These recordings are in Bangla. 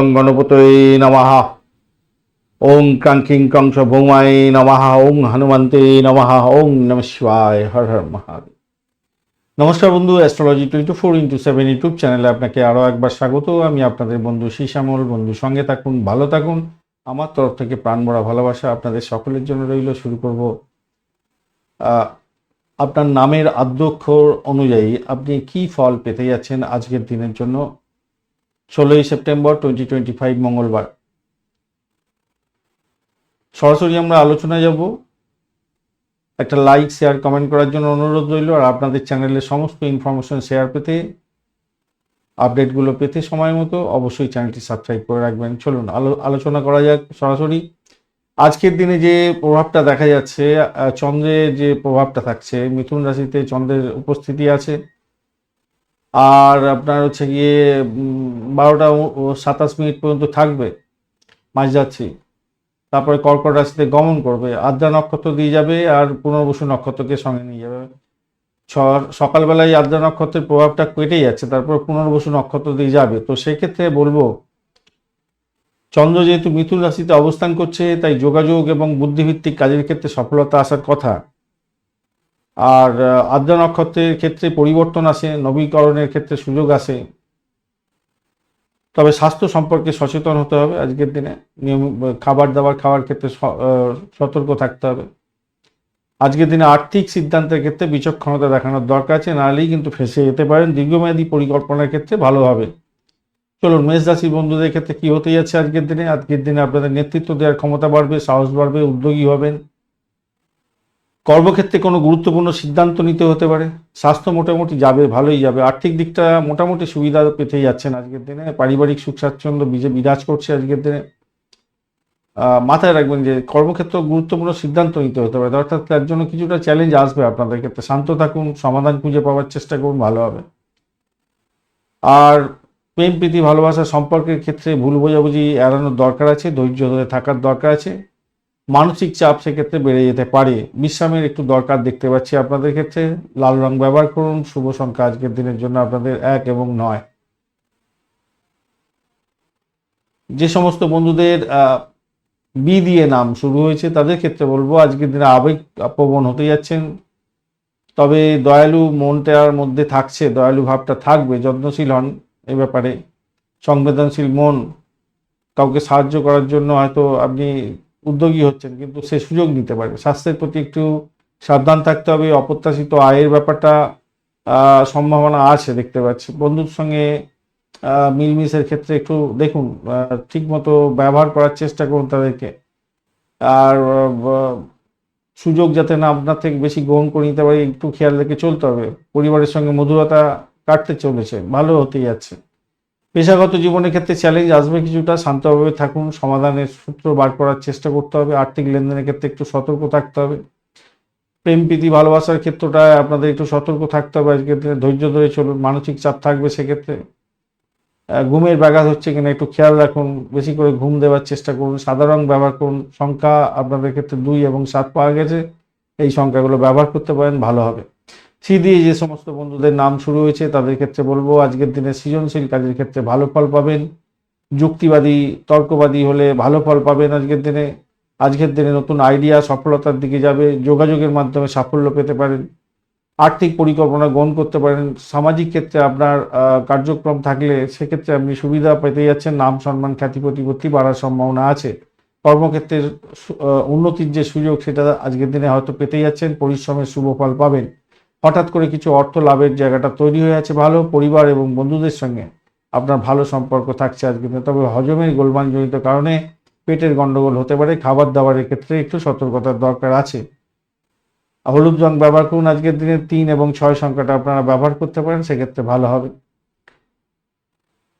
গং গণপতয়ে নমঃ ওং ক্রাং কিং কংস ভৌমায় নমঃ ওং হনুমন্তে নমঃ ওং নম শিবায় হর হর মহাদেব নমস্কার বন্ধু astrology twenty four into seven YouTube চ্যানেলে আপনাকে আরও একবার স্বাগত। আমি আপনাদের বন্ধু শ্যামল বন্ধু, সঙ্গে থাকুন, ভালো থাকুন। আমার তরফ থেকে প্রাণ ভরা ভালোবাসা আপনাদের সকলের জন্য রইল। শুরু করব। আপনার নামের আদ্যক্ষর অনুযায়ী আপনি কি ফল পেতে যাচ্ছেন আজকের দিনের জন্য? ষোলোই সেপ্টেম্বর টোয়েন্টি টোয়েন্টি ফাইভ মঙ্গলবার। সরাসরি আমরা আলোচনায় যাব। একটা লাইক শেয়ার কমেন্ট করার জন্য অনুরোধ রইল আর আপনাদের চ্যানেলের সমস্ত ইনফরমেশন শেয়ার পেতে আপডেটগুলো পেতে সময় মতো অবশ্যই চ্যানেলটি সাবস্ক্রাইব করে রাখবেন। চলুন, আলো আলোচনা করা যাক সরাসরি। আজকের দিনে যে প্রভাবটা দেখা যাচ্ছে চন্দ্রের যে প্রভাবটা থাকছে, মিথুন রাশিতে চন্দ্রের উপস্থিতি আছে। আর আপনার হচ্ছে গিয়ে বারোটা সাতাশ মিনিট পর্যন্ত থাকবে। মাঝ যাচ্ছি। তারপরে কর্কট রাশিতে গমন করবে। আদ্রা নক্ষত্র দিয়ে যাবে আর পুনর্বসু নক্ষত্রকে সঙ্গে নিয়ে যাবে। ছ- সকালবেলায় আদ্রা নক্ষত্রের প্রভাবটা কেটে যাচ্ছে, তারপর পুনর্বসু নক্ষত্র দিয়ে যাবে। তো সেক্ষেত্রে বলব, চন্দ্র যেহেতু মিথুন রাশিতে অবস্থান করছে, তাই যোগাযোগ এবং বুদ্ধিভিত্তিক কাজের ক্ষেত্রে সফলতা আসার কথা। আর আদ্রা নক্ষত্রের ক্ষেত্রে পরিবর্তন আসে, নবীকরণের ক্ষেত্রে সুযোগ আসে। তবে স্বাস্থ্য সম্পর্কে সচেতন হতে হবে আজকের দিনে। নিয়ম, খাবার দাবার খাওয়ার ক্ষেত্রে সতর্ক থাকতে হবে। আজকের দিনে আর্থিক সিদ্ধান্তের ক্ষেত্রে বিচক্ষণতা দেখানোর দরকার আছে নাহলেই কিন্তু ফেসে যেতে পারেন। দীর্ঘমেয়াদী পরিকল্পনার ক্ষেত্রে ভালো হবে। চলুন, মেষ বন্ধুদের ক্ষেত্রে কী হতে যাচ্ছে আজকের দিনে? আজকের দিনে আপনাদের নেতৃত্ব দেওয়ার ক্ষমতা বাড়বে, সাহস বাড়বে, উদ্যোগী হবেন। কর্মক্ষেত্রে কোনো গুরুত্বপূর্ণ সিদ্ধান্ত নিতে হতে পারে। স্বাস্থ্য মোটামুটি যাবে, ভালোই যাবে। আর্থিক দিকটা মোটামুটি সুবিধা পেতে যাচ্ছেন আজকের দিনে। পারিবারিক সুখ স্বাচ্ছন্দ্য বিজে বিরাজ করছে আজকের দিনে। মাথায় রাখবেন যে কর্মক্ষেত্র গুরুত্বপূর্ণ সিদ্ধান্ত নিতে হতে পারে। অর্থাৎ তার জন্য কিছুটা চ্যালেঞ্জ আসবে আপনাদের ক্ষেত্রে। শান্ত থাকুন, সমাধান খুঁজে পাওয়ার চেষ্টা করুন, ভালো হবে। আর প্রেম, প্রীতি, ভালোবাসা সম্পর্কের ক্ষেত্রে ভুল বোঝাবুঝি এড়ানোর দরকার আছে, ধৈর্য ধরে থাকার দরকার আছে। মানসিক চাপ সেক্ষেত্রে বেড়ে যেতে পারে। বিশ্রামের একটু দরকার দেখতে পাচ্ছি আপনাদের ক্ষেত্রে। লাল রং ব্যবহার করুন। শুভ সংখ্যা আজকের দিনের জন্য আপনাদের এক এবং নয়। যে সমস্ত বন্ধুদের বি দিয়ে নাম শুরু হয়েছে, তাদের ক্ষেত্রে বলব, আজকের দিনে আবেগ প্রবণ হতে যাচ্ছেন। তবে দয়ালু মনটার মধ্যে থাকছে, দয়ালু ভাবটা থাকবে, যত্নশীল হন এ ব্যাপারে। সংবেদনশীল মন কাউকে সাহায্য করার জন্য হয়তো আপনি উদ্যোগী হচ্ছেন, কিন্তু সে সুযোগ নিতে পারবে। স্বাস্থ্যের প্রতি একটু সাবধান থাকতে হবে অপ্রত্যাশিত আয়ের ব্যাপারটা সম্ভাবনা আছে দেখতে পাচ্ছি। বন্ধুর সঙ্গে মিলমিশের ক্ষেত্রে একটু দেখুন ঠিক মতো ব্যবহার করার চেষ্টা করুন তাদেরকে। আর সুযোগ যাতে না আপনার থেকে বেশি গ্রহণ করে নিতে পারে, একটু খেয়াল রেখে চলতে হবে। পরিবারের সঙ্গে মধুরতা কাটতে চলেছে, ভালো হতে যাচ্ছে। পেশাগত জীবনের ক্ষেত্রে চ্যালেঞ্জ আসবে কিছুটা, শান্তভাবে থাকুন, সমাধানের সূত্র বার করার চেষ্টা করতে হবে, আর্থিক লেনদেনের ক্ষেত্রে একটু সতর্ক থাকতে হবে। প্রেম, প্রীতি, ভালোবাসার ক্ষেত্রটায় আপনাদের একটু সতর্ক থাকতে হবে দিনে, ধৈর্য ধরে চলুন, মানসিক চাপ থাকবে সেক্ষেত্রে। ঘুমের ব্যাঘাত হচ্ছে কিনা একটু খেয়াল রাখুন, বেশি করে ঘুম দেওয়ার চেষ্টা করুন, সাধারণ ব্যবহার করুন, সংখ্যা আপনাদের ক্ষেত্রে দুই এবং সাত পাওয়া গেছে, এই সংখ্যাগুলো ব্যবহার করতে পারেন, ভালো হবে। সি দিয়ে যে সমস্ত বন্ধুদের নাম শুরু হয়েছে, তাদের ক্ষেত্রে বলব আজকের দিনে সৃজনশীল কাজের ক্ষেত্রে ভালো ফল পাবেন। যুক্তিবাদী, তর্কবাদী হলে ভালো ফল পাবেন আজকের দিনে। আজকের দিনে নতুন আইডিয়া সফলতার দিকে যাবে, যোগাযোগের মাধ্যমে সাফল্য পেতে পারেন। আর্থিক পরিকল্পনা গ্রহণ করতে পারেন। সামাজিক ক্ষেত্রে আপনার কার্যক্রম থাকলে সেক্ষেত্রে আপনি সুবিধা পেতে যাচ্ছেন। নাম সম্মান খ্যাতি প্রতিপত্তি বাড়ার সম্ভাবনা আছে। কর্মক্ষেত্রের উন্নতির যে সুযোগ, সেটা আজকের দিনে হয়তো পেতে যাচ্ছেন। পরিশ্রমের শুভ ফল পাবেন। হঠাৎ করে কিছু অর্থ লাভের জায়গাটা তৈরি হয়ে আছে ভালো পরিবার এবং বন্ধুদের সঙ্গে। আপনার ভালো সম্পর্ক থাকছে আজকে তবে হজমের গোলমালজনিত কারণে পেটের গন্ডগোল হতে পারে খাবার দাবারের ক্ষেত্রে একটু সতর্কতার দরকার আছে। হলুদ রং ব্যবহার করুন। আজকের দিনে তিন এবং ছয় সংখ্যাটা আপনারা ব্যবহার করতে পারেন, সেক্ষেত্রে ভালো হবে।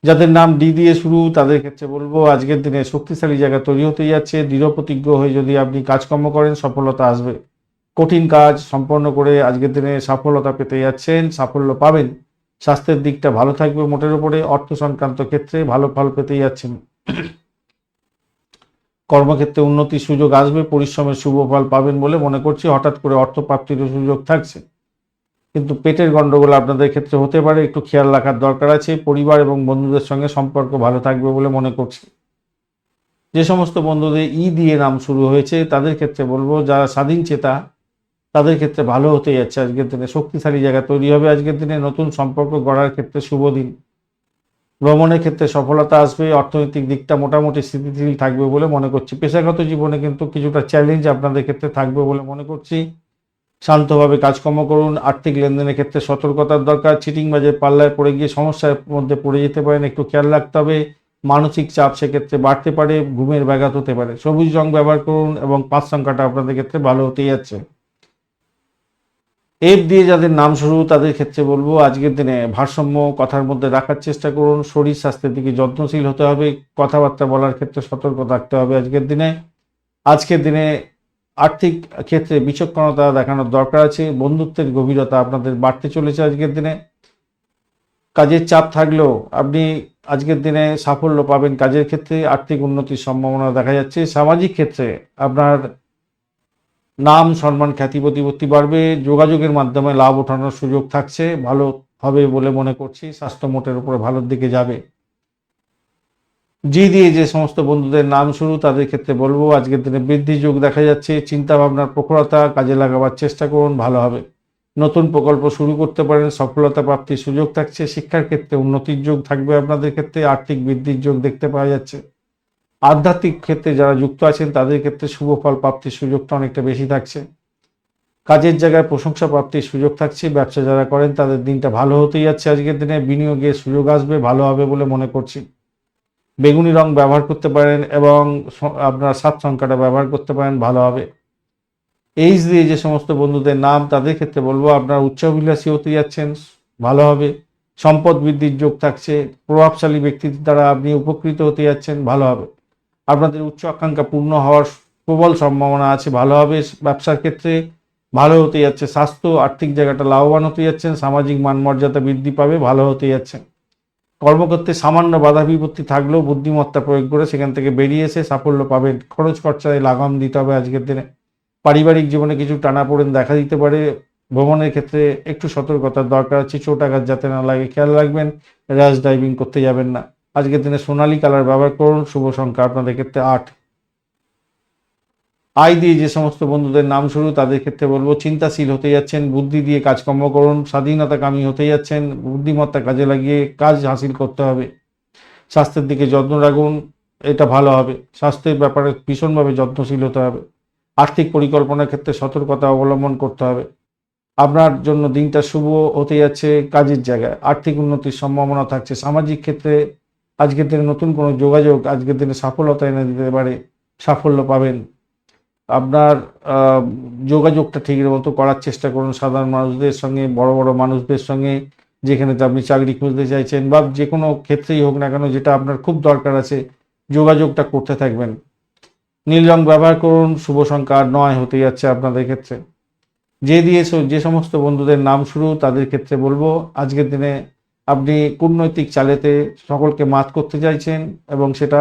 যাদের নাম ডি দিয়ে শুরু, তাদের ক্ষেত্রে বলব, আজকের দিনে শক্তিশালী জায়গা তৈরি হতে যাচ্ছে। দৃঢ় প্রতিজ্ঞ হয়ে যদি আপনি কাজকর্ম করেন, সফলতা আসবে। কঠিন কাজ সম্পন্ন করে আজকের দিনে সফলতা পেতে যাচ্ছেন, সাফল্য পাবেন। স্বাস্থ্যের দিকটা ভালো থাকবে মোটের উপরে, অর্থ সংক্রান্ত ক্ষেত্রে ভালো ফল পেতে যাচ্ছেন। কর্মক্ষেত্রে উন্নতির সুযোগ আসবে, পরিশ্রমের শুভ ফল পাবেন বলে মনে করছি, হঠাৎ করে অর্থ প্রাপ্তির সুযোগ থাকছে। কিন্তু পেটের গন্ডগোল আপনাদের ক্ষেত্রে হতে পারে, একটু খেয়াল রাখার দরকার আছে, পরিবার এবং বন্ধুদের সঙ্গে সম্পর্ক ভালো থাকবে বলে মনে করছি। যে সমস্ত বন্ধুদের ই দিয়ে নাম শুরু হয়েছে, তাদের ক্ষেত্রে বলব, যারা স্বাধীন চেতা তাদের ক্ষেত্রে ভালো হতে যাচ্ছে। আজকের দিনে শক্তিশালী জায়গা তৈরি হবে। আজকের দিনে নতুন সম্পর্ক গড়ার ক্ষেত্রে শুভ দিন। ভ্রমণের ক্ষেত্রে সফলতা আসবে, অর্থনৈতিক দিকটা মোটামুটি স্থিতিশীল থাকবে বলে মনে করছি। পেশাগত জীবনে কিন্তু কিছুটা চ্যালেঞ্জ আপনাদের ক্ষেত্রে থাকবে বলে মনে করছি। শান্তভাবে কাজকর্ম করুন, আর্থিক লেনদেনের ক্ষেত্রে সতর্কতার দরকার। চিটিং বাজে পাল্লায় পড়ে গিয়ে সমস্যার মধ্যে পড়ে যেতে পারেন, একটু খেয়াল রাখতে হবে। মানসিক চাপ সেক্ষেত্রে বাড়তে পারে, ঘুমের ব্যাঘাত হতে পারে। সবুজ রং ব্যবহার করুন এবং পাঁচ সংখ্যাটা আপনাদের ক্ষেত্রে ভালো হতেই যাচ্ছে। এফ দিয়ে যাদের নাম শুরু, তাদের ক্ষেত্রে বলব, আজকের দিনে ভারসাম্য কথার মধ্যে রাখার চেষ্টা করুন। শরীর স্বাস্থ্যের দিকে যত্নশীল হতে হবে, কথাবার্তা বলার ক্ষেত্রে সতর্ক থাকতে হবে আজকের দিনে। আজকের দিনে আর্থিক ক্ষেত্রে বিচক্ষণতা দেখানোর দরকার আছে, বন্ধুত্বের গভীরতা আপনাদের বাড়তে চলেছে আজকের দিনে। কাজের চাপ থাকলেও আপনি আজকের দিনে সাফল্য পাবেন। কাজের ক্ষেত্রে আর্থিক উন্নতির সম্ভাবনা দেখা যাচ্ছে। সামাজিক ক্ষেত্রে আপনার নাম, সম্মান, খ্যাতি, প্রতিপত্তি বাড়বে, যোগাযোগের মাধ্যমে লাভ ওঠানোর সুযোগ থাকছে, ভালো হবে বলে মনে করছি, স্বাস্থ্য মোটের উপরে ভালোর দিকে যাবে। জি দিয়ে যে সমস্ত বন্ধুদের নাম শুরু, তাদের ক্ষেত্রে বলব, আজকের দিনে বৃদ্ধি যোগ দেখা যাচ্ছে চিন্তা ভাবনার প্রখরতা কাজে লাগাবার চেষ্টা করুন, ভালো হবে। নতুন প্রকল্প শুরু করতে পারেন, সফলতা প্রাপ্তির সুযোগ থাকছে, শিক্ষার ক্ষেত্রে উন্নতির যোগ থাকবে আপনাদের ক্ষেত্রে, আর্থিক বৃদ্ধির যোগ দেখতে পাওয়া যাচ্ছে। আধ্যাত্মিক ক্ষেত্রে যারা যুক্ত আছেন, তাদের ক্ষেত্রে শুভ ফল প্রাপ্তির সুযোগটা অনেকটা বেশি থাকছে। কাজের জায়গায় প্রশংসা প্রাপ্তির সুযোগ থাকছে, ব্যবসা যারা করেন তাদের দিনটা ভালো হতেই যাচ্ছে। আজকের দিনে বিনিয়োগের সুযোগ আসবে, ভালো হবে বলে মনে করছি। বেগুনি রং ব্যবহার করতে পারেন এবং আপনার সাত সংখ্যাটা ব্যবহার করতে পারেন, ভালো হবে। এইচ দিয়ে যে সমস্ত বন্ধুদের নাম, তাদের ক্ষেত্রে বলব, আপনার উচ্চাভিলাষী হতে যাচ্ছেন, ভালো হবে। সম্পদ বৃদ্ধির যোগ থাকছে, প্রভাবশালী ব্যক্তির দ্বারা আপনি উপকৃত হতে যাচ্ছেন, ভালো হবে। আপনাদের উচ্চ আকাঙ্ক্ষা পূর্ণ হওয়ার প্রবল সম্ভাবনা আছে, ভালো হবে, ব্যবসার ক্ষেত্রে ভালো হতে যাচ্ছে, স্বাস্থ্য, আর্থিক জায়গাটা লাভবান হতে যাচ্ছেন, সামাজিক মান মর্যাদা বৃদ্ধি পাবে, ভালো হতে যাচ্ছেন। কর্মক্ষেত্রে সামান্য বাধা বিপত্তি থাকলেও বুদ্ধিমত্তা প্রয়োগ করে সেখান থেকে বেরিয়ে এসে সাফল্য পাবেন। খরচ খরচায় লাগাম দিতে হবে আজকের দিনে। পারিবারিক জীবনে কিছু টানাপোড়েন দেখা দিতে পারে। ভ্রমণের ক্ষেত্রে একটু সতর্কতার দরকার আছে, চোট আঘাত যাতে না লাগে, খেয়াল রাখবেন, র্যাশ ড্রাইভিং করতে যাবেন না। আজকের দিনে সোনালী কালার ব্যবহার করুন। শুভ সংখ্যা আপনাদের ক্ষেত্রে আট। আয় দিয়ে যে সমস্ত বন্ধুদের নাম শুরু, তাদের ক্ষেত্রে বলব, চিন্তাশীল হতে যাচ্ছেন, বুদ্ধি দিয়ে কাজকর্ম করুন, স্বাধীনতাকামী হতে যাচ্ছেন, বুদ্ধিমত্তা কাজে লাগিয়ে কাজ হাসিল করতে হবে। স্বাস্থ্যের দিকে যত্ন রাখুন, এটা ভালো হবে। স্বাস্থ্যের ব্যাপারে ভীষণভাবে যত্নশীল হতে হবে। আর্থিক পরিকল্পনার ক্ষেত্রে সতর্কতা অবলম্বন করতে হবে। আপনার জন্য দিনটা শুভ হতে যাচ্ছে কাজের জায়গায়। আর্থিক উন্নতির সম্ভাবনা থাকছে। সামাজিক ক্ষেত্রে আজকের দিনে নতুন কোনো যোগাযোগ, আজকের দিনে সফলতা এনে দিতে পারে, সাফল্য পাবেন। আপনার যোগাযোগটা ঠিক মতো করার চেষ্টা করুন। সাধারণ মানুষদের সঙ্গে, বড় বড় মানুষদের সঙ্গে, যেখানে আপনি চাকরি খুঁজতে চাইছেন বা যে কোনো ক্ষেত্রেই হোক না কেন, যেটা আপনার খুব দরকার আছে, যোগাযোগটা করতে থাকবেন। নীল রং ব্যবহার করুন, শুভ সংখ্যা নয় হতে যাচ্ছে আপনাদের ক্ষেত্রে। যে দিয়ে স- যে সমস্ত বন্ধুদের নাম শুরু, তাদের ক্ষেত্রে বলব, আজকের দিনে আপনি কূটনৈতিক চালেতে সকলকে মাত করতে চাইছেন এবং সেটা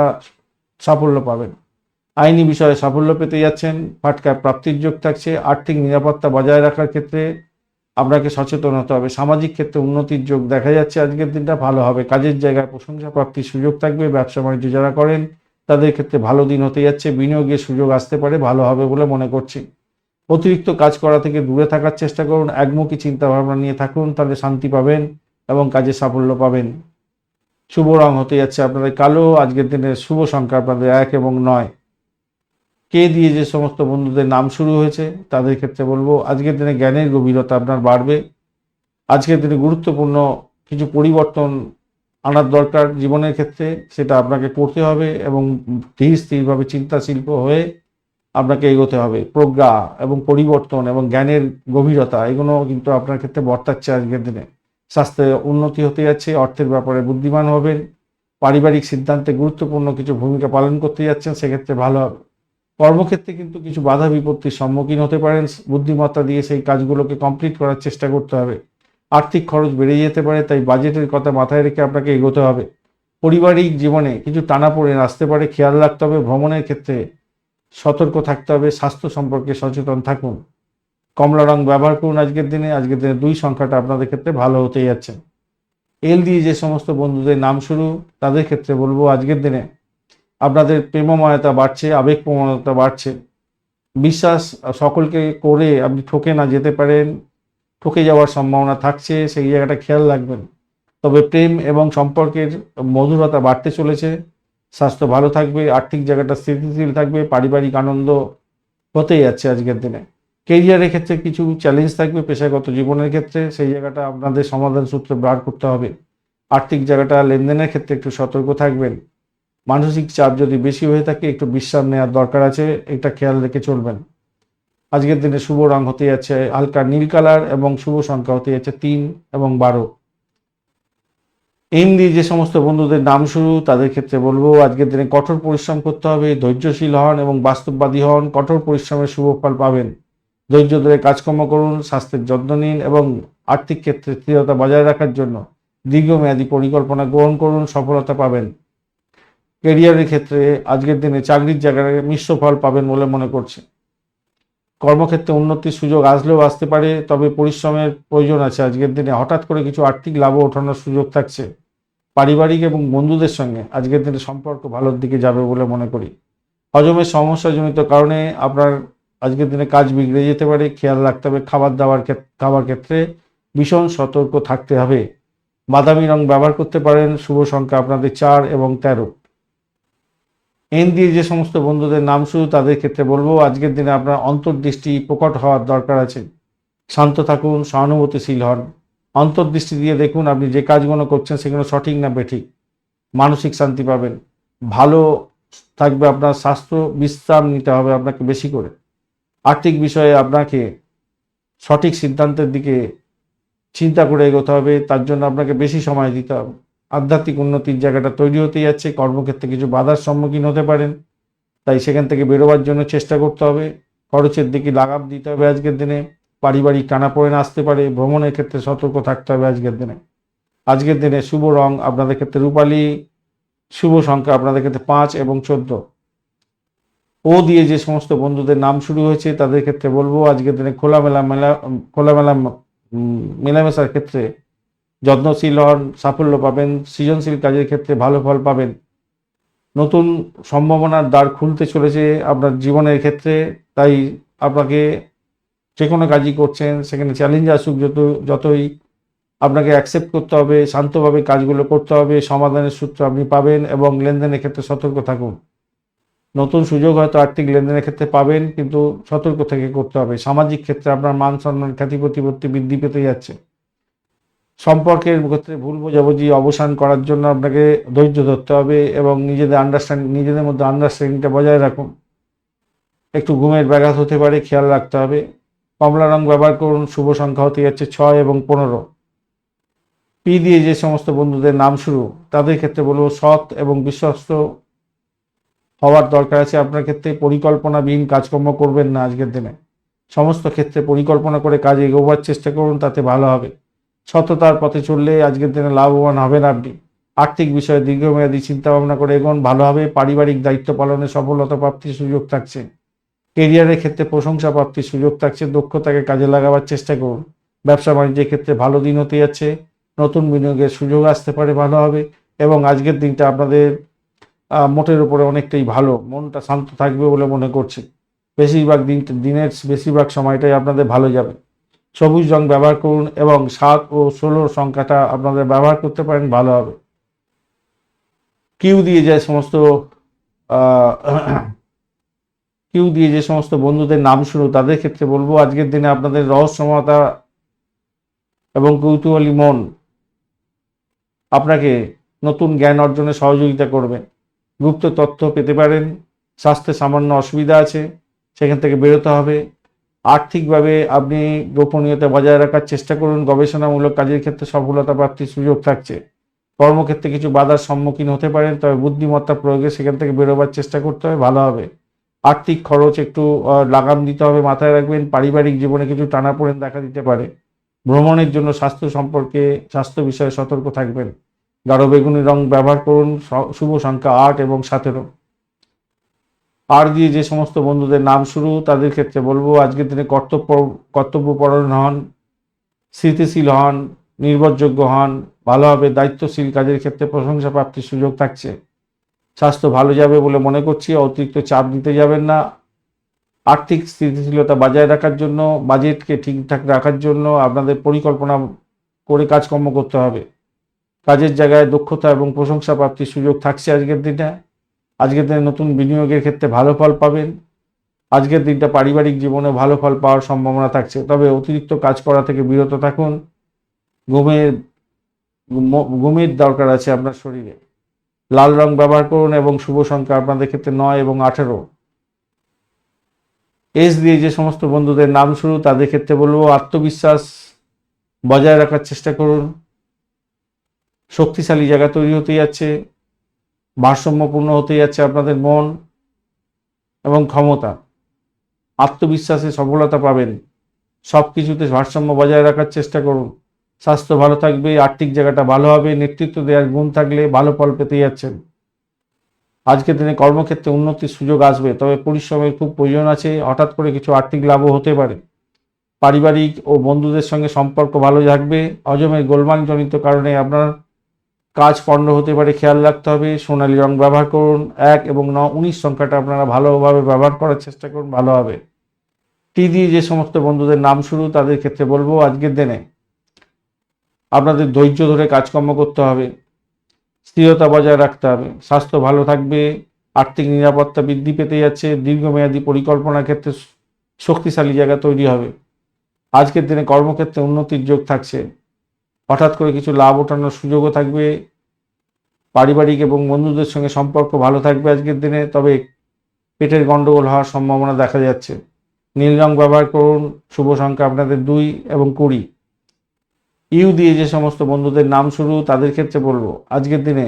সাফল্য পাবেন। আইনি বিষয়ে সাফল্য পেতে যাচ্ছেন ফাটকা প্রাপ্তির যোগ থাকছে, আর্থিক নিরাপত্তা বজায় রাখার ক্ষেত্রে আপনাকে সচেতন হতে হবে। সামাজিক ক্ষেত্রে উন্নতির যোগ দেখা যাচ্ছে আজকের দিনটা, ভালো হবে। কাজের জায়গায় প্রশংসা, প্রাপ্তির সুযোগ থাকবে, ব্যবসা বাণিজ্য যারা করেন তাদের ক্ষেত্রে ভালো দিন হতে যাচ্ছে, বিনিয়োগের সুযোগ আসতে পারে, ভালো হবে বলে মনে করছি। অতিরিক্ত কাজ করা থেকে দূরে থাকার চেষ্টা করুন, একমুখী চিন্তা ভাবনা নিয়ে থাকুন, তাহলে শান্তি পাবেন। কাজে সাফল্য পাবেন। শুভ রং হতে যাচ্ছে আপনাদের কালো। আজকের দিনে শুভ সংখ্যা আপনাদের এক এবং নয়। কে দিয়ে যে সমস্ত বন্ধুদের নাম শুরু হয়েছে, তাদের ক্ষেত্রে বলব, আজকের দিনে জ্ঞানের গভীরতা আপনার বাড়বে। আজকের দিনে গুরুত্বপূর্ণ কিছু পরিবর্তন আনার দরকার জীবনের ক্ষেত্রে, সেটা আপনাকে করতে হবে এবং ধীর স্থিরভাবে চিন্তাশীল হয়ে আপনাকে এগোতে হবে। প্রজ্ঞা এবং পরিবর্তন এবং জ্ঞানের গভীরতা, এগুলো কিন্তু আপনার ক্ষেত্রে বর্তাচ্ছে আজকের দিনে। স্বাস্থ্যে উন্নতি হতে যাচ্ছে, অর্থের ব্যাপারে বুদ্ধিমান হবেন পারিবারিক সিদ্ধান্তে গুরুত্বপূর্ণ কিছু ভূমিকা পালন করতে যাচ্ছেন, সেক্ষেত্রে ভালো হবে। কর্মক্ষেত্রে কিন্তু কিছু বাধা বিপত্তির সম্মুখীন হতে পারেন, বুদ্ধিমত্তা দিয়ে সেই কাজগুলোকে কমপ্লিট করার চেষ্টা করতে হবে। আর্থিক খরচ বেড়ে যেতে পারে, তাই বাজেটের কথা মাথায় রেখে আপনাকে এগোতে হবে। পারিবারিক জীবনে কিছু টানাপোড়েন আসতে পারে, খেয়াল রাখতে হবে, ভ্রমণের ক্ষেত্রে সতর্ক থাকতে হবে, স্বাস্থ্য সম্পর্কে সচেতন থাকুন। কমলা রং ব্যবহার করুন আজকের দিনে। আজকের দিনে দুই সংখ্যাটা আপনাদের ক্ষেত্রে ভালো হতে যাচ্ছে। এল দিয়ে যে সমস্ত বন্ধুদের নাম শুরু, তাদের ক্ষেত্রে বলব আজকের দিনে আপনাদের প্রেমময়তা বাড়ছে, আবেগপ্রবণতা বাড়ছে। বিশ্বাস সকলকে করে আপনি ঠকে না যেতে পারেন, ঠকে যাওয়ার সম্ভাবনা থাকছে, সেই জায়গাটা খেয়াল রাখবেন। তবে প্রেম এবং সম্পর্কের মধুরতা বাড়তে চলেছে, স্বাস্থ্য ভালো থাকবে, আর্থিক জায়গাটা স্থিতিশীল থাকবে, পারিবারিক আনন্দ হতেই যাচ্ছে আজকের দিনে। কেরিয়ারের ক্ষেত্রে কিছু চ্যালেঞ্জ থাকবে, পেশাগত জীবনের ক্ষেত্রে। সেই জায়গাটা আপনাদের সমাধান সূত্রে বার করতে হবে। আর্থিক জায়গাটা, লেনদেনের ক্ষেত্রে একটু সতর্ক থাকবেন। মানসিক চাপ যদি বেশি হয়ে থাকে, একটু বিশ্রাম নেওয়ার দরকার আছে, এটা খেয়াল রেখে চলবেন। আজকের দিনে শুভ রং হতে যাচ্ছে হালকা নীল কালার এবং শুভ সংখ্যা হতে যাচ্ছে তিন এবং বারো। এম দিয়ে যে সমস্ত বন্ধুদের নাম শুরু, তাদের ক্ষেত্রে বলব, আজকের দিনে কঠোর পরিশ্রম করতে হবে, ধৈর্যশীল হন এবং বাস্তববাদী হন, কঠোর পরিশ্রমের শুভ ফল পাবেন। ধৈর্য ধরে কাজকর্ম করুন, স্বাস্থ্যের যত্ন নিন এবং আর্থিক ক্ষেত্রে স্থিরতা বজায় রাখার জন্য দীর্ঘমেয়াদী পরিকল্পনা গ্রহণ করুন, সফলতা পাবেন। কেরিয়ারের ক্ষেত্রে আজকের দিনে চাকরির জায়গায় মিশ্র ফল পাবেন বলে মনে করছে। কর্মক্ষেত্রে উন্নতির সুযোগ আসলেও আসতে পারে, তবে পরিশ্রমের প্রয়োজন আছে। আজকের দিনে হঠাৎ করে কিছু আর্থিক লাভ ওঠানোর সুযোগ থাকছে। পারিবারিক এবং বন্ধুদের সঙ্গে আজকের দিনে সম্পর্ক ভালোর দিকে যাবে বলে মনে করি। হজমের সমস্যাজনিত কারণে আপনার আজকের দিনে কাজ বিগড়ে যেতে পারে, খেয়াল রাখতে হবে খাবার দাবার খাবার ক্ষেত্রে ভীষণ সতর্ক থাকতে হবে। বাদামি রং ব্যবহার করতে পারেন, শুভ সংখ্যা আপনাদের চার এবং তেরো। এন দিয়ে যে সমস্ত বন্ধুদের নাম শুরু তাদের ক্ষেত্রে বলব, আজকের দিনে আপনার অন্তর্দৃষ্টি প্রকট হওয়ার দরকার আছে। শান্ত থাকুন, সহানুভূতিশীল হন। অন্তর্দৃষ্টি দিয়ে দেখুন আপনি যে কাজগুলো করছেন সেগুলো সঠিক না বেঠিক। মানসিক শান্তি পাবেন। ভালো থাকবে আপনার স্বাস্থ্য, বিশ্রাম নিতে হবে আপনাকে বেশি করে। আর্থিক বিষয়ে আপনাকে সঠিক সিদ্ধান্তের দিকে চিন্তা করে এগোতে হবে, তার জন্য আপনাকে বেশি সময় দিতে হবে। আধ্যাত্মিক উন্নতির জায়গাটা তৈরি হতে যাচ্ছে, কর্মক্ষেত্রে কিছু বাধার সম্মুখীন হতে পারেন, তাই সেখান থেকে বেরোবার জন্য চেষ্টা করতে হবে। খরচের দিকে লাগাম দিতে হবে আজকের দিনে, পারিবারিক টানাপোড়েন আসতে পারে, ভ্রমণের ক্ষেত্রে সতর্ক থাকতে হবে আজকের দিনে। আজকের দিনে শুভ রং আপনাদের ক্ষেত্রে রূপালী, শুভ সংখ্যা আপনাদের ক্ষেত্রে পাঁচ এবং চোদ্দ। ও দিয়ে যে সমস্ত বন্ধুদের নাম শুরু হয়েছে, তাদের ক্ষেত্রে বলব আজকের দিনে খোলামেলা মেলা খোলামেলা মেলামেশার ক্ষেত্রে যত্নশীল হন, সাফল্য পাবেন, সৃজনশীল কাজের ক্ষেত্রে ভালো ফল পাবেন। নতুন সম্ভাবনার দ্বার খুলতে চলেছে আপনার জীবনের ক্ষেত্রে, তাই আপনাকে যে কোনো কাজই করছেন, সেখানে চ্যালেঞ্জ আসুক যত, যতই আপনাকে অ্যাকসেপ্ট করতে হবে, শান্তভাবে কাজগুলো করতে হবে, সমাধানের সূত্র আপনি পাবেন এবং লেনদেনের ক্ষেত্রে সতর্ক থাকুন। নতুন সুযোগ হয়তো আর্থিক লেনদেনের ক্ষেত্রে পাবেন, কিন্তু সতর্ক থেকে করতে হবে। সামাজিক ক্ষেত্রে আপনার মান সম্মান খ্যাতি প্রতিপত্তি বৃদ্ধি পেতে যাচ্ছে। সম্পর্কের ক্ষেত্রে ভুল বোঝাবুঝি অবসান করার জন্য আপনাকে ধৈর্য ধরতে হবে এবং নিজেদের আন্ডারস্ট্যান্ডিং নিজেদের মধ্যে আন্ডারস্ট্যান্ডিংটা বজায় রাখুন। একটু ঘুমের ব্যাঘাত হতে পারে, খেয়াল রাখতে হবে। কমলা রং ব্যবহার করুন, শুভ সংখ্যা হতে যাচ্ছে ছয় এবং পনেরো। পি দিয়ে যে সমস্ত বন্ধুদের নাম শুরু, তাদের ক্ষেত্রে বলব সৎ এবং বিশ্বস্ত হওয়ার দরকার আছে। আপনার ক্ষেত্রে পরিকল্পনাবিহীন কাজকর্ম করবেন না আজকের দিনে। সমস্ত ক্ষেত্রে পরিকল্পনা করে কাজ এগোবার চেষ্টা করুন, তাতে ভালো হবে। সততার পথে চললে আজকের দিনে লাভবান হবেন আপনি। আর্থিক বিষয়ে দীর্ঘমেয়াদী চিন্তা ভাবনা করে এগোন ভালোভাবে পারিবারিক দায়িত্ব পালনে সফলতা প্রাপ্তির সুযোগ থাকছে। কেরিয়ারের ক্ষেত্রে প্রশংসা প্রাপ্তির সুযোগ থাকছে। দক্ষতাকে কাজে লাগাবার চেষ্টা করুন। ব্যবসা বাণিজ্যের ক্ষেত্রে ভালো দিন হতে যাচ্ছে। নতুন বিনিয়োগের সুযোগ আসতে পারে, ভালো হবে। এবং আজকের দিনটা আপনাদের মোটের উপরে অনেকটাই ভালো। মনটা শান্ত থাকবে বলে মনে করছি। বেশিরভাগ দিন, দিনের বেশিরভাগ সময়টাই আপনাদের ভালো যাবে। সবুজ রং ব্যবহার করুন এবং সাত ও ষোলোর সংখ্যাটা আপনাদের ব্যবহার করতে পারেন, ভালো হবে। কিউ দিয়ে যে সমস্ত কিউ দিয়ে যে সমস্ত বন্ধুদের নাম শুরু তাদের ক্ষেত্রে বলব আজকের দিনে আপনাদের রহস্যমতা এবং কৌতূহলী মন আপনাকে নতুন জ্ঞান অর্জনে সহযোগিতা করবে। গুপ্ত তথ্য পেতে পারেন। স্বাস্থ্যে সামান্য অসুবিধা আছে, সেখান থেকে বেরোতে হবে। আর্থিকভাবে আপনি গোপনীয়তা বজায় রাখার চেষ্টা করুন। গবেষণামূলক কাজের ক্ষেত্রে সফলতা প্রাপ্তির সুযোগ থাকছে। কর্মক্ষেত্রে কিছু বাধার সম্মুখীন হতে পারেন, তবে বুদ্ধিমত্তা প্রয়োগে সেখান থেকে বেরোবার চেষ্টা করতে হবে, ভালো হবে। আর্থিক খরচ একটু লাগাম দিতে হবে, মাথায় রাখবেন, পারিবারিক জীবনে কিছু টানাপোড়েন দেখা দিতে পারে। ভ্রমণের জন্য স্বাস্থ্য সম্পর্কে, স্বাস্থ্য বিষয়ে সতর্ক থাকবেন। গাঢ় বেগুনি রং ব্যবহার করুন শুভ সংখ্যা আট এবং সতেরো। আর দিয়ে যে সমস্ত বন্ধুদের নাম শুরু, তাদের ক্ষেত্রে বলব, আজকের দিনে কর্তব্য কর্তব্যপরায়ণ হন স্মৃতিশীল হন, নির্ভরযোগ্য হন ভালোভাবে দায়িত্বশীল কাজের ক্ষেত্রে প্রশংসা প্রাপ্তির সুযোগ থাকছে। স্বাস্থ্য ভালো যাবে বলে মনে করছি, অতিরিক্ত চাপ দিতে যাবেন না। আর্থিক স্থিতিশীলতা বজায় রাখার জন্য, বাজেটকে ঠিকঠাক রাখার জন্য আপনাদের পরিকল্পনা করে কাজকর্ম করতে হবে। কাজের জায়গায় দক্ষতা এবং প্রশংসা প্রাপ্তির সুযোগ থাকছে আজকের দিনে। আজকের দিনে নতুন বিনিয়োগের ক্ষেত্রে ভালো ফল পাবেন। আজকের দিনটা পারিবারিক জীবনে ভালো ফল পাওয়ার সম্ভাবনা থাকছে। তবে অতিরিক্ত কাজ করা থেকে বিরত থাকুন। ঘুমের ঘুমের দরকার আছে আপনার শরীরে। লাল রং ব্যবহার করুন এবং শুভ সংখ্যা আপনাদের ক্ষেত্রে নয় এবং আঠেরো। এস দিয়ে যে সমস্ত বন্ধুদের নাম শুরু তাদের ক্ষেত্রে বলব আত্মবিশ্বাস বজায় রাখার চেষ্টা করুন। শক্তিশালী জায়গা তৈরি হতে যাচ্ছে, ভারসাম্যপূর্ণ হতে যাচ্ছে আপনাদের মন এবং ক্ষমতা। আত্মবিশ্বাসে সফলতা পাবেন। সব কিছুতে ভারসাম্য বজায় রাখার চেষ্টা করুন। স্বাস্থ্য ভালো থাকবে, আর্থিক জায়গাটা ভালো হবে, নেতৃত্ব দেওয়ার গুণ থাকলে ভালো ফল পেতে যাচ্ছেন। আজকের দিনে কর্মক্ষেত্রে উন্নতির সুযোগ আসবে, তবে পরিশ্রমের খুব প্রয়োজন আছে, হঠাৎ করে কিছু আর্থিক লাভও হতে পারে। পারিবারিক ও বন্ধুদের সঙ্গে সম্পর্ক ভালো থাকবে অজমের গোলমালজনিত কারণে আপনার কাজ পণ্ড হতে পারে, খেয়াল রাখতে হবে। সোনালি রং ব্যবহার করুন, এক এবং ন, উনিশ সংখ্যাটা আপনারা ভালোভাবে ব্যবহার করার চেষ্টা করুন, ভালো হবে। টি দিয়ে যে সমস্ত বন্ধুদের নাম শুরু, তাদের ক্ষেত্রে বলব আজকের দিনে আপনাদের ধৈর্য ধরে কাজকর্ম করতে হবে। স্থিরতা বজায় রাখতে হবে। স্বাস্থ্য ভালো থাকবে, আর্থিক নিরাপত্তা বৃদ্ধি পেতে যাচ্ছে, দীর্ঘমেয়াদী পরিকল্পনার ক্ষেত্রে শক্তিশালী জায়গা তৈরি হবে। আজকের দিনে কর্মক্ষেত্রে উন্নতির যোগ থাকছে। হঠাৎ করে কিছু লাভ ওঠানোর সুযোগও থাকবে। পারিবারিক এবং বন্ধুদের সঙ্গে সম্পর্ক ভালো থাকবে আজকের দিনে, তবে পেটের গন্ডগোল হওয়ার সম্ভাবনা দেখা যাচ্ছে। নীল রং ব্যবহার করুন, শুভ সংখ্যা আপনাদের দুই এবং কুড়ি। ইউ দিয়ে যে সমস্ত বন্ধুদের নাম শুরু, তাদের ক্ষেত্রে বলব, আজকের দিনে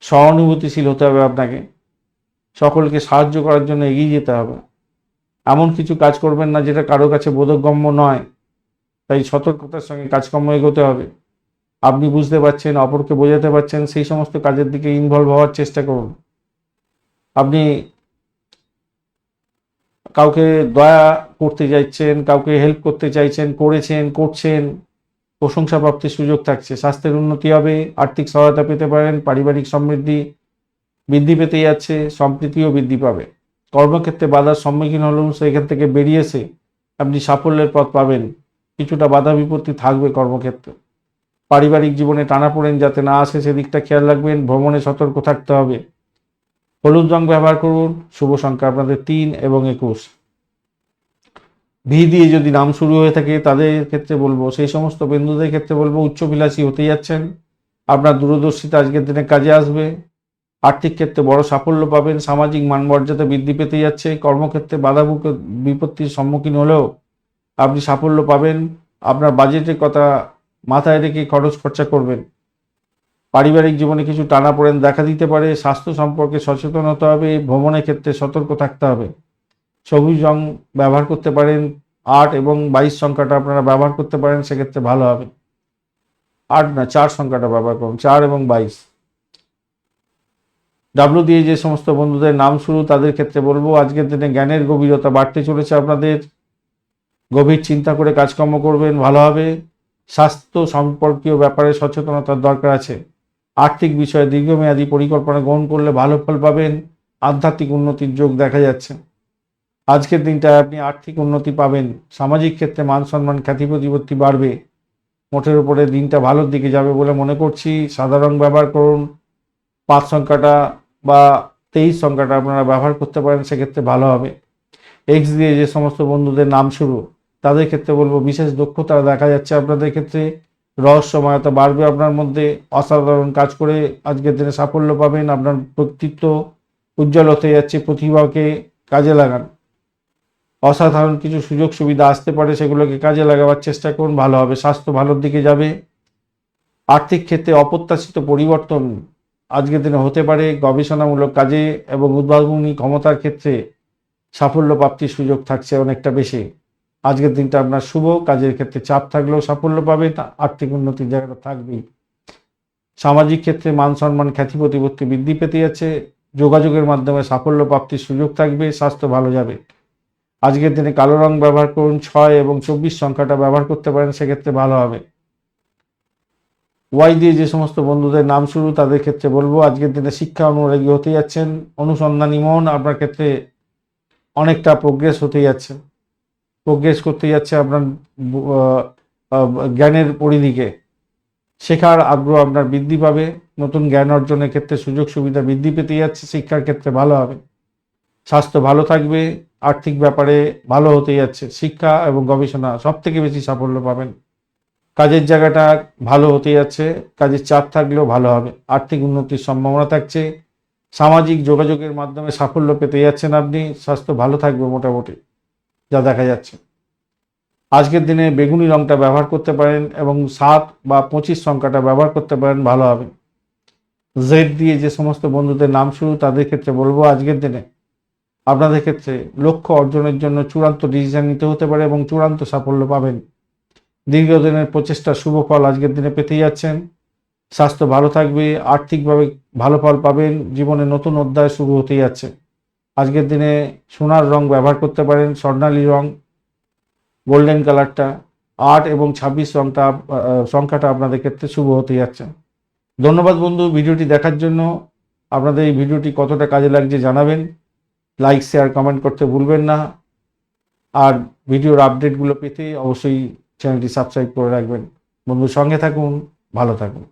সহানুভূতিশীল হতে হবে আপনাকে। সকলকে সাহায্য করার জন্য এগিয়ে যেতে হবে। এমন কিছু কাজ করবেন না যেটা কারও কাছে বোধগম্য নয়। তাই সতর্কতার সঙ্গে কাজকর্ম এগোতে হবে। আপনি বুঝতে পারছেন, অপরকে বোঝাতে পারছেন, সেই সমস্ত কাজের দিকে ইনভলভ হওয়ার চেষ্টা করুন। আপনি কাউকে দয়া করতে চাইছেন, কাউকে হেল্প করতে চাইছেন, করেছেন, করছেন প্রশংসা প্রাপ্তির সুযোগ থাকছে। স্বাস্থ্যের উন্নতি হবে, আর্থিক সহায়তা পেতে পারেন, পারিবারিক সমৃদ্ধি বৃদ্ধি পেতে যাচ্ছে, সম্প্রীতিও বৃদ্ধি পাবে। কর্মক্ষেত্রে বাধার সম্মুখীন হলেও সেখান থেকে বেরিয়ে এসে আপনি সাফল্যের পথ পাবেন। কিছুটা বাধা বিপত্তি থাকবে কর্মক্ষেত্রে। পারিবারিক জীবনে টানাপোড়েন যাতে না আসে, সেদিকটা খেয়াল রাখবেন, ভ্রমণে সতর্ক থাকতে হবে। হলুদ রং ব্যবহার করুন, শুভ সংখ্যা আপনাদের তিন এবং একুশ। ভি দিয়ে যদি নাম শুরু হয়ে থাকে, তাদের ক্ষেত্রে বলব, সেই সমস্ত বন্ধুদের ক্ষেত্রে বলব, উচ্চবিলাসী হতে যাচ্ছেন। আপনার দূরদর্শিতা আজকের দিনে কাজে আসবে। আর্থিক ক্ষেত্রে বড় সাফল্য পাবেন, সামাজিক মানমর্যাদা বৃদ্ধি পেতে যাচ্ছে। কর্মক্ষেত্রে বাধা বিপত্তির সম্মুখীন হলেও আপনি সাফল্য পাবেন, আপনার বাজেটের কথা মাথায় রেখে খরচ খরচা করবেন। পারিবারিক জীবনে কিছু টানাপোড়েন দেখা দিতে পারে, স্বাস্থ্য সম্পর্কে সচেতন হতে হবে, ভ্রমণের ক্ষেত্রে সতর্ক থাকতে হবে। সবুজ রং ব্যবহার করতে পারেন, আট এবং বাইশ সংখ্যাটা আপনারা ব্যবহার করতে পারেন, সেক্ষেত্রে ভালো হবে। আট না, চার সংখ্যাটা ব্যবহার করুন, চার এবং বাইশ। ডাব্লু দিয়ে যে সমস্ত বন্ধুদের নাম শুরু, তাদের ক্ষেত্রে বলব, আজকের দিনে জ্ঞানের গভীরতা বাড়তে চলেছে আপনাদের। গভীর চিন্তা করে কাজকর্ম করবেন, ভালো হবে। স্বাস্থ্য সম্পর্কীয় ব্যাপারে সচেতনতার দরকার আছে। আর্থিক বিষয়ে দীর্ঘমেয়াদী পরিকল্পনা গ্রহণ করলে ভালো ফল পাবেন। আধ্যাত্মিক উন্নতির যোগ দেখা যাচ্ছে। আজকের দিনটায় আপনি আর্থিক উন্নতি পাবেন। সামাজিক ক্ষেত্রে মান সম্মান খ্যাতি প্রতিপত্তি বাড়বে। মোটের উপরে দিনটা ভালোর দিকে যাবে বলে মনে করছি। সাদা রং ব্যবহার করুন। পাঁচ সংখ্যাটা বা তেইশ সংখ্যাটা আপনারা ব্যবহার করতে পারেন, সেক্ষেত্রে ভালো হবে। এক্স দিয়ে যে সমস্ত বন্ধুদের নাম শুরু। তাদের ক্ষেত্রে বলব বিশেষ দক্ষতা দেখা যাচ্ছে আপনাদের ক্ষেত্রে। রহস্যময়তা বাড়বে আপনার মধ্যে। অসাধারণ কাজ করে আজকের দিনে সাফল্য পাবেন। আপনার ব্যক্তিত্ব উজ্জ্বল হতে যাচ্ছে, প্রতিভাকে কাজে লাগান। অসাধারণ কিছু সুযোগ সুবিধা আসতে পারে, সেগুলোকে কাজে লাগাবার চেষ্টা করুন। ভালো হবে, স্বাস্থ্য ভালোর দিকে যাবে। আর্থিক ক্ষেত্রে অপ্রত্যাশিত পরিবর্তন আজকের দিনে হতে পারে। গবেষণামূলক কাজে এবং উদ্ভাবনী ক্ষমতার ক্ষেত্রে সাফল্য প্রাপ্তির সুযোগ থাকছে অনেকটা বেশি। আজকের দিনটা আপনার শুভ, কাজের ক্ষেত্রে চাপ থাকলেও সাফল্য পাবেন, আর্থিক উন্নতির জায়গাটা থাকবেই। সামাজিক ক্ষেত্রে মান সম্মান, খ্যাতি প্রতিপত্তি বৃদ্ধি পেতে যাচ্ছে, যোগাযোগের মাধ্যমে সাফল্য প্রাপ্তির সুযোগ থাকবে, স্বাস্থ্য ভালো যাবে। আজকের দিনে কালো রং ব্যবহার করুন, ছয় এবং চব্বিশ সংখ্যাটা ব্যবহার করতে পারেন, সেক্ষেত্রে ভালো হবে। ওয়াই দিয়ে যে সমস্ত বন্ধুদের নাম শুরু, তাদের ক্ষেত্রে বলব, আজকের দিনে শিক্ষা অনুরাগী হতে যাচ্ছেন, অনুসন্ধানী মন আপনার ক্ষেত্রে অনেকটা প্রোগ্রেস হতে যাচ্ছে। প্রোগ্রেস করতে যাচ্ছে আপনার জ্ঞানের পরিধিকে। শেখার আগ্রহ আপনার বৃদ্ধি পাবে, নতুন জ্ঞান অর্জনের ক্ষেত্রে সুযোগ সুবিধা বৃদ্ধি পেতে যাচ্ছে, শিক্ষার ক্ষেত্রে ভালো হবে। স্বাস্থ্য ভালো থাকবে, আর্থিক ব্যাপারে ভালো হতে যাচ্ছে, শিক্ষা এবং গবেষণা সব থেকে বেশি সাফল্য পাবেন। কাজের জায়গাটা ভালো হতে যাচ্ছে, কাজের চাপ থাকলেও ভালো হবে, আর্থিক উন্নতির সম্ভাবনা থাকছে, সামাজিক যোগাযোগের মাধ্যমে সাফল্য পেতে যাচ্ছেন আপনি, স্বাস্থ্য ভালো থাকবে মোটামুটি। যা দেখা যাচ্ছে। আজকের দিনে বেগুনি রংটা ব্যবহার করতে পারেন এবং সাত বা পঁচিশ সংখ্যাটা ব্যবহার করতে পারেন, ভালো হবে। জেড দিয়ে যে সমস্ত বন্ধুদের নাম শুরু, তাদের ক্ষেত্রে বলব আজকের দিনে আপনাদের ক্ষেত্রে লক্ষ্য অর্জনের জন্য চূড়ান্ত ডিসিশন নিতে হতে পারে এবং চূড়ান্ত সাফল্য পাবেন। দীর্ঘদিনের প্রচেষ্টা শুভ ফল আজকের দিনে পেতে যাচ্ছেন। স্বাস্থ্য ভালো থাকবে, আর্থিকভাবে ভালো ফল পাবেন, জীবনে নতুন অধ্যায় শুরু হতে যাচ্ছে। আজকের দিনে সোনার রং ব্যবহার করতে পারেন, স্বর্ণালী রং, গোল্ডেন কালারটা, আট এবং ছাব্বিশ রংটা সংখ্যাটা আপনাদের ক্ষেত্রে শুভ হতে যাচ্ছে। ধন্যবাদ বন্ধু ভিডিওটি দেখার জন্য। আপনাদের এই ভিডিওটি কতটা কাজে লাগছে জানাবেন। লাইক, শেয়ার, কমেন্ট করতে ভুলবেন না। আর ভিডিওর আপডেটগুলো পেতে অবশ্যই চ্যানেলটি সাবস্ক্রাইব করে রাখবেন। বন্ধু সঙ্গে থাকুন, ভালো থাকুন।